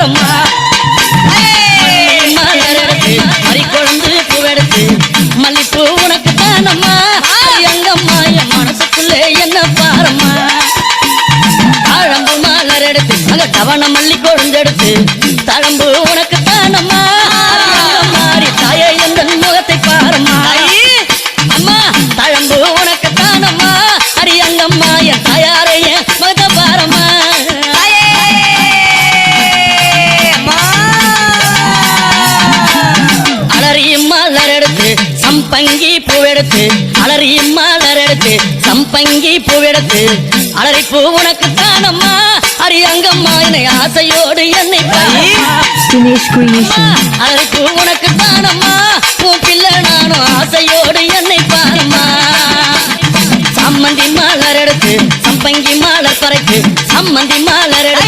பாரம்மா மலர் எடுத்து மறிக்கொழுந்து பூவெடுத்து மல்லிப்பூ உனக்கு தானம்மா எங்கம்மா என் மனசுக்குள்ளே என்ன பாரம்மா தாழம்பு மலர் எடுத்து அங்க தவண மல்லி கொழுந்தெடுத்து தழம்பு உனக்கு தானம்மா மாறி தாயே எந்த முகத்தை பாரம்மா அம்மா தழம்பு உனக்கு சம்பங்கி பூவெடுத்து அலறி மலர் எடுத்து சம்பங்கி பூவெடுத்து அலறி பூ உனக்கு தானம்மா அரியங்கம்மா என்னை ஆசையோடு என்னை Creation. அதற்கு உனக்கு தானம்மா உன் பிள்ளை நானும் ஆசையோடு என்னை பாருமா சம்மந்தி மலர் எடுத்து சம்பங்கி மலர் பறைக்கு சம்மந்தி மலர் எடுத்து